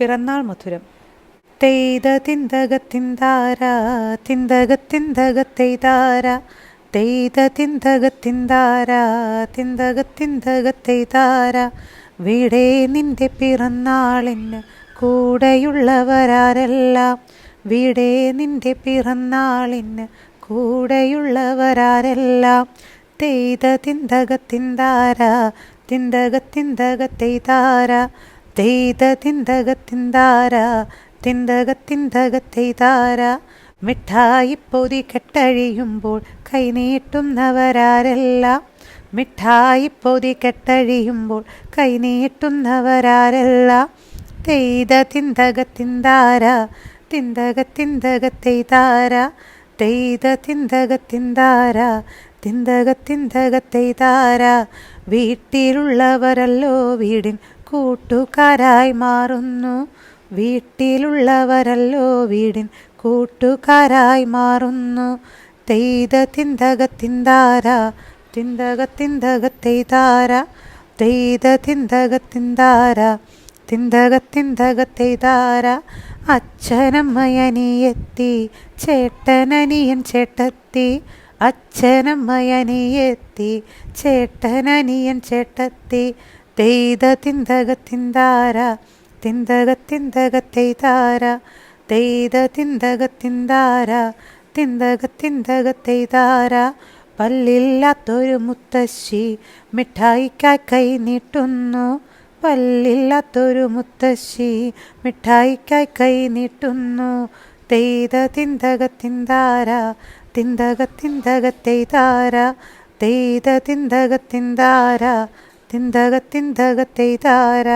പിറന്നാൾ മധുരം. തെയ്ത തിന്തകത്തിന്താര തിന്തകത്തിന്തകത്തെയ്താര. തെയ്ത തിന്തകത്തിന്താര തിന്തകത്തിന്തകത്തെയ്താര. വീടേ നിന്റെ പിറന്നാളിന് കൂടെയുള്ളവരാരെല്ലാം. വീടേ നിന്റെ പിറന്നാളിന് കൂടെയുള്ളവരാരെല്ലാം. തെയ്ത തിന്തകത്തിന്താര തിന്തകത്തിന്തകത്തെയ്താര. തെയ്ത തിന്തകത്തിന്താര? മിഠായി പൊതി കെട്ടഴിയുമ്പോൾ കൈനീട്ടുന്നവരാരെല്ലാം മിഠായി പൊതി കെട്ടഴിയുമ്പോൾ കൈനീട്ടുന്നവരാരെല്ലാം തെയ്ത തിന്തകത്തിന്താര? തിന്തകത്തിന്തകത്തെയ്താര? തെയ്ത തിന്തകത്തിന്താര? തിന്തകത്തിന്തകത്തെയ്താര? വീട്ടിലുള്ളവരല്ലോ വീടിൻ കൂട്ടുകാരായി മാറുന്നു. വീട്ടിലുള്ളവരല്ലോ വീടിൻ കൂട്ടുകാരായി മാറുന്നു. തെയ്ത തിന്തകത്തിന്താര തിന്തകത്തിന്തകത്തെയ്താര തെയ്ത തിന്തകത്തിന്താര തിന്തകത്തിന്തകത്തെയ്താര അച്ഛനമ്മയനിയെത്തി ചേട്ടനനിയൻ ചേട്ടത്തി. അച്ഛനമ്മയനിയെത്തി ചേട്ടനനിയൻ ചേട്ടത്തി. തെയ്ത തിന്തകത്തിന്താര തിന്തകത്തിന്തകത്തെയ്താര തെയ്ത തിന്തകത്തിന്താര തിന്തകത്തിന്തകത്തെയ്താര പല്ലില്ലാത്തൊരു മുത്തശ്ശി മിഠായിക്കായി കൈ നീട്ടുന്നു. പല്ലില്ലാത്തൊരു മുത്തശ്ശി മിഠായിക്കായി കൈ നീട്ടുന്നു. തെയ്ത തിന്തകത്തിന്താര തിന്തകത്തിന്തകത്തെയ്താര തെയ്ത തിന്തകത്തിന്താര തിന്തകത്തിന്തകത്തെയ്താര